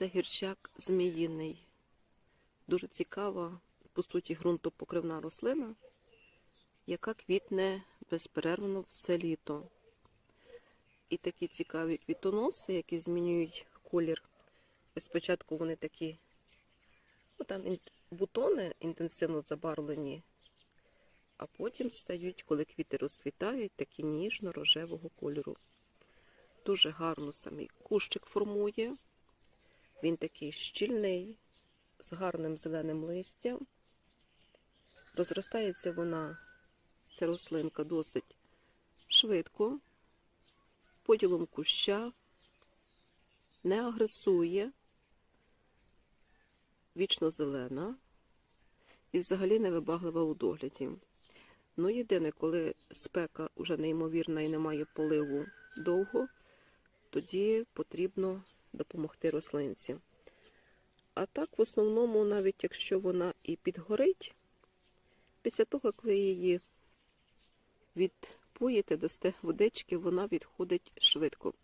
Це гірчак зміїний. Дуже цікава, по суті, ґрунтопокривна рослина, яка квітне безперервно все літо. І такі цікаві квітоноси, які змінюють колір. Спочатку вони такі, ну там бутони інтенсивно забарвлені, а потім стають, коли квіти розквітають, такі ніжно-рожевого кольору. Дуже гарно самий кущик формує. Він такий щільний, з гарним зеленим листям. Розростається вона, ця рослинка, досить швидко, поділом куща, не агресує, вічно зелена і взагалі невибаглива у догляді. Ну, єдине, коли спека вже неймовірна і немає поливу довго, тоді потрібно допомогти рослинці. А так, в основному, навіть якщо вона і підгорить, після того, як ви її відпоїте, дасте водички, вона відходить швидко.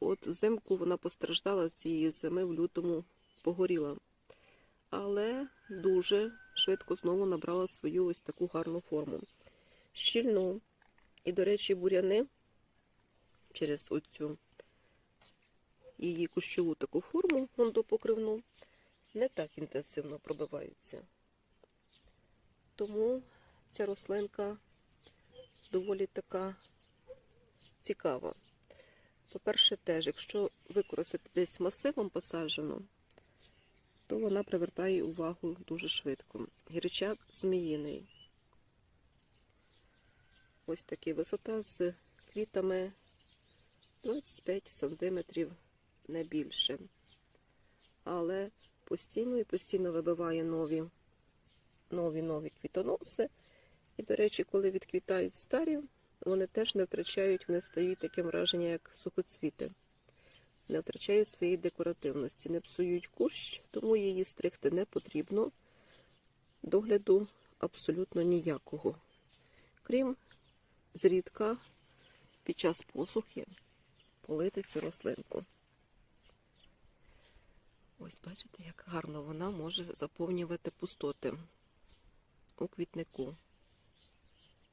От взимку вона постраждала цієї зими, в лютому погоріла. Але дуже швидко знову набрала свою ось таку гарну форму. Щільну. І, до речі, буряни через оцю її кущову таку форму фондопокривну не так інтенсивно пробиваються. Тому ця рослинка доволі така цікава. По-перше, теж, якщо використати десь масивом посаджену, то вона привертає увагу дуже швидко. Гірчак зміїний. Ось така висота з квітами 25 сантиметрів не більше. Але постійно і постійно вибиває нові, нові нові квітоноси. І, до речі, коли відквітають старі, вони теж не втрачають, вони стають таким враження, як сухоцвіти. Не втрачають своєї декоративності, не псують кущ, тому її стригти не потрібно. Догляду абсолютно ніякого. Крім зрідка під час посухи полити цю рослинку. Ось бачите, як гарно вона може заповнювати пустоти у квітнику.